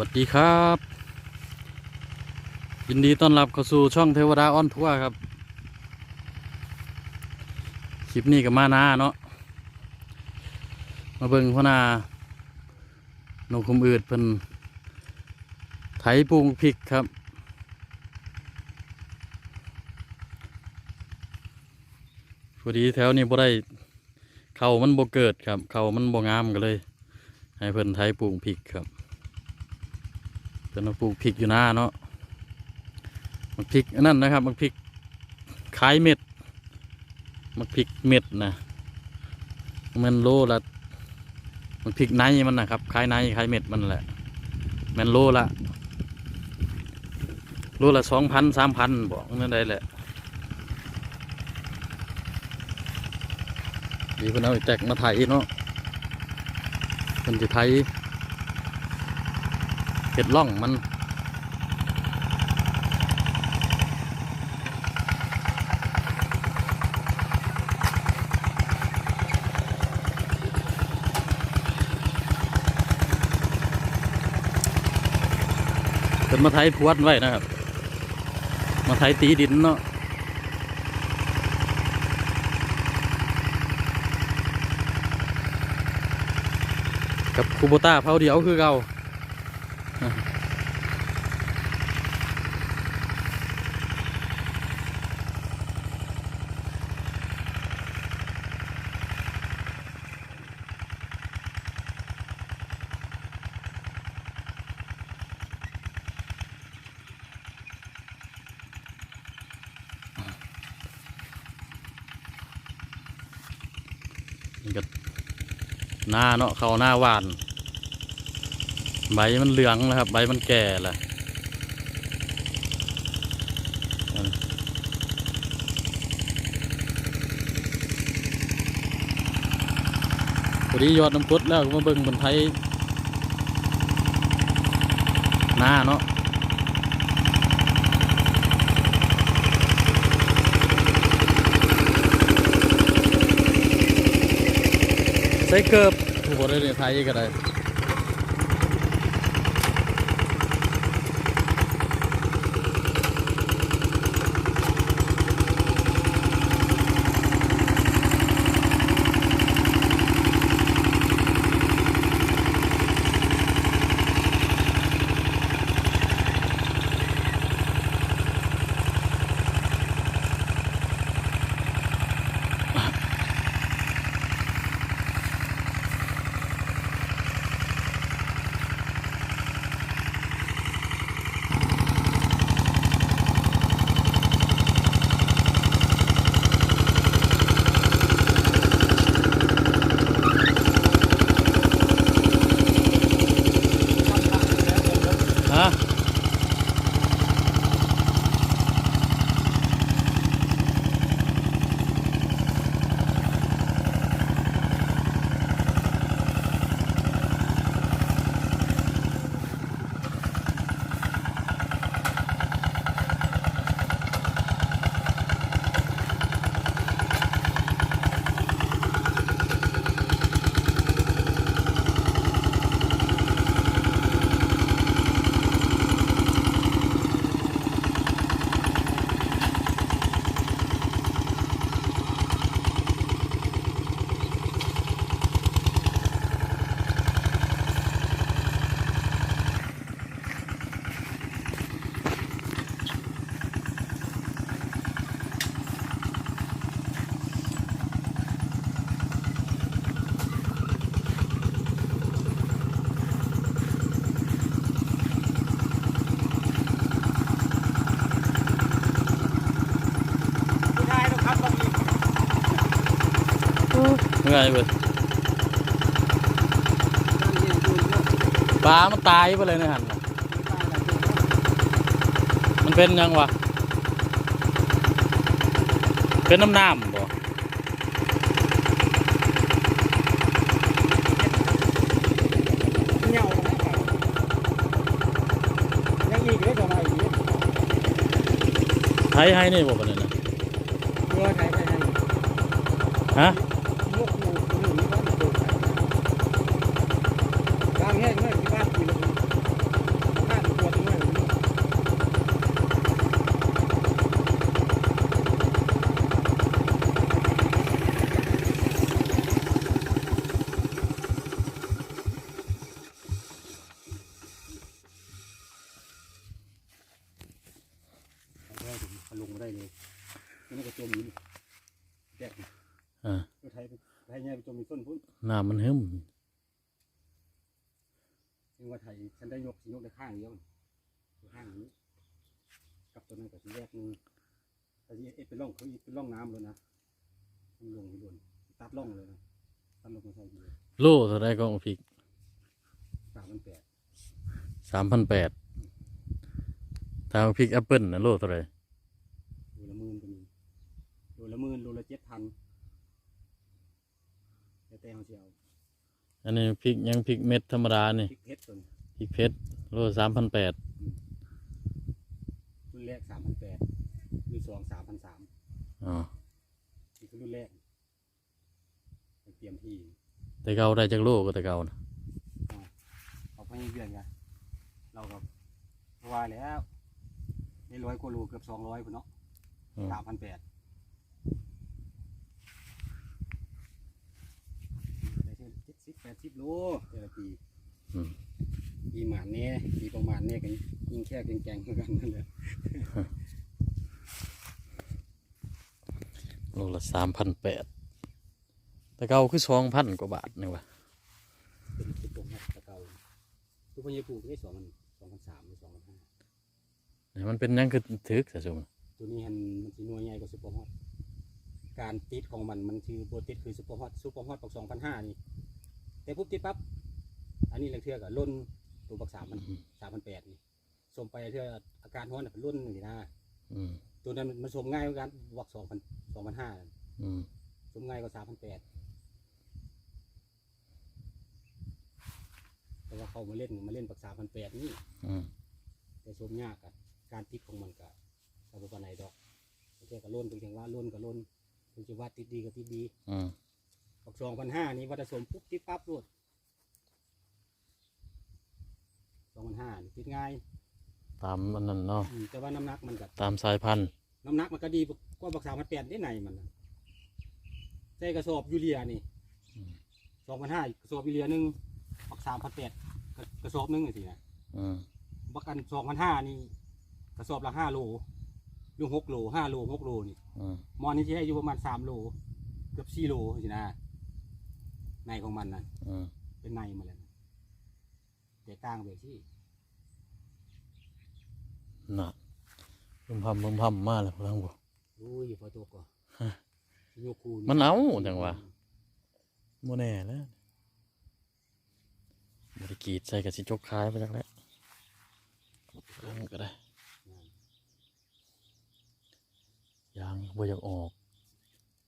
วัสดีครับ ยินดีต้อนรับเข้าสู่ช่องเทวดาออนทัวร์ครับ คลิปนี้กับมานาเนาะมาเบิ่งพนาหนคุมอืดเพิ่นไถปลูกพริกครับ พอดีแถวนี้บ่ได้เขามันบ่เกิดครับ เขามันบ่งามก็เลย ให้เพิ่นไถปลูกพริกครับ เพิ่นมาปลูกพริกอยู่หน้าเนาะมันพริกอันนั้นนะครับมันพริกขายเม็ดมันพริกเม็ดนะมันโลละมันพริกไนมันนะครับขายไนขายเม็ดมันแหละมันโลละโลละสองพันสามพันบอกนั่นได้แหละดีเพิ่นเอาแตกมาไถเนาะเพิ่นจะไถ เห็ดล่องมันเป็นมาไทยพวดไว้นะครับ มาไทยตีดินเนาะกับคูโบต้าเผาเดียวคือเก่า หน้าเนาะเขาหน้าหวาน ใบมันเหลืองแล้วครับ ใบมันแก่แล้วพอดียอดน้ำกรดแล้วก็มาเบิ่งบนไทยหน้าเนาะใส่เกิบถูกได้ในไทยก็ได้ ไงเว้ยปลามันตายไปเลยในหันน่ะมันเป็นยังวะ เป็นน้ำน้ำบ่เหนียวยังอีกเลยจะมไทยให้นี่บ่ปะเนี่ยนะฮะ แห้งเลยที่บ้านกินข้าวตัวตรงนั้นลงมาได้เลยมันก็จมนี่แดกอ่าไทยไทยเนี่ยไปจมอยู่ต้นพุ่นน้ำมันเหิม จึงว่าไทยฉันได้ยกสิยกได้ข้างเดียวนี่ข้างนี้ กับตัวนั้นก็สิแยกหนึงแต่ที่เอ็ดเป็นร่องเขาอีกเป็นร่องน้ำเลยนะมันลงไปด่วนตัดร่องเลยนะตัดลงมาใส่ดีโลเท่าไรก็เอาพริกสามพันแปดสามพันแปดถ้าเอาพริกแอปเปิลนะโลเท่าไรโลละหมื่นก็มีโลละหมื่นโลละเจ็ดพันแต่แต่เอาเชียว อันนี้พริกยังพริกเม็ดธรรมดานี่พริกเพชรตัวนี้พริกเพชรโลสามพันแปดรุ่นแรกสามพันแปดรุ่นสองสามพันสามอ๋อนี่คือรุ่นแรกไปเตรียมที่ แต่เก่าได้จากโลก็แต่เก่านะเอาไปเดือนกันเราก็ว่าแล้วได้ร้อยกว่าโลเกือบสองร้อยพุ่นเนาะอืมสามพันแปดได้เท่าเจ็ด สิบแปดสิบโลแต่ละปีอืม ปีหมานเนี่ยปีประมาณเนี่ยกันยิงแค่แกงๆเหมือนกันนั่นแหละโลละสามพันแปดแต่เก่าคือสองพันกว่าบาทนี่วะเป็นเป็นตรงนักตะเกาทุกคนยังปลูกได้สองพันสองพันสามหรือสองพันห้านี่มันเป็นหยังคือถึกสะสมตัวนี้มันมันสีหน่วยใหญ่กว่าซุปเปอร์ฮอตการติดของมันมันคือโบติดคือซุปเปอร์ฮอตซุปเปอร์ฮอตปักสองพันห้านี่ แต่ปุ๊บติดปั๊บอันนี้เรื่องเทือกอะล่นตัวปักสามพันสามพันแปดนี่ส่งไปเทือกอาการฮ้อนน่ะเป็นล่นนี่นะอืมตัวนั้นมันสมง่ายกว่ากันวักสองพันสองพันห้าอืมสมง่ายกว่าสามพันแปดแต่ว่าเขามาเล่นมาเล่นปักสามพันแปดนี่อืมแต่ชมยากอะการติดของมันก็สำหรับวันไหนดอกบางทีก็ล้นบางทีว่าล้นก็ล้นบางทีว่าติดดีก็ติดดี อืม ออกสองพันห้านี่วัดผสมปุ๊บติดปั๊บรวดสองพันห้านี่ติดง่ายตามมันนั่นเนาะอืมแต่ว่าน้ำหนักมันก็ตามสายพันธุ์น้ำหนักมันก็ดีกว่าบักสามพันแปดได้ไหนมันน่ะใส่กระสอบยูเรียนี่สองพันห้ากระสอบยูเรียหนึ่งบักสามพันแปดกระสอบหนึงสินะอืมบักกันสองพันห้านี่กระสอบละห้าโลหรือหกโลห้าโลหกโลนี่อืมมอนนี่ที่ให้อยู่ประมาณสามโลเกือบสี่โลสินะ ในของมันนะอืมเป็นในมาเลยนะแต่กลางเบรที่น่ะพึมพำพึมพำมาแล้วพลังบ่อุ้ยพอตัวก่อนโยคูมันเอาจังหวะโมแน่แล้วบริกรีดใส่กับสิจกคายไปจักแล้วลงก็ได้ยางบ่อยากออก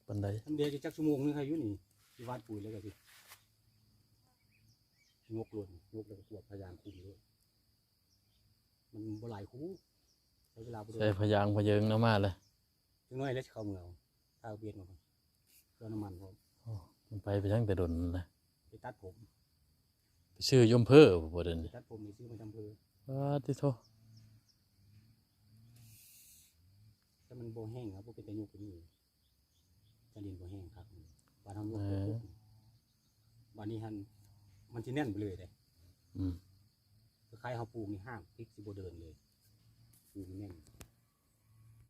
ปันได ทำเดียวจะจักชั่วโมงนึงใครอยู่นี่ที่วาดปุ๋ยแล้วก็สิ งกหล่นงกแล้วก็ปวดพยายามคุมด้วยมันบ่หลายคู่ใช้เวลาบ่โดนใส่พยางพะเยิงน้ำมาเลยจังน้อยแล้วสิเข้าเมืองถ้าเอาเบียดมาก่อนเติมน้ำมันพร้อมมันไปไปทั้งแต่ดนนะไปตัดผมไปชื่อยมเพ้อบ่เดินไปตัดผมนี่ซื้อมาทำเพอว้าติโทถ้ามันโบแห้งครับโบเป็นตะยุกนี่จะดินโบแห้งครับบานทำลูกบานนี้ฮัน มันจะแน่นไปเลยเลยอืม คล้ายๆเขาปลูกนี่ห้างพริกสิโบเดินเลยปลูกมันแน่น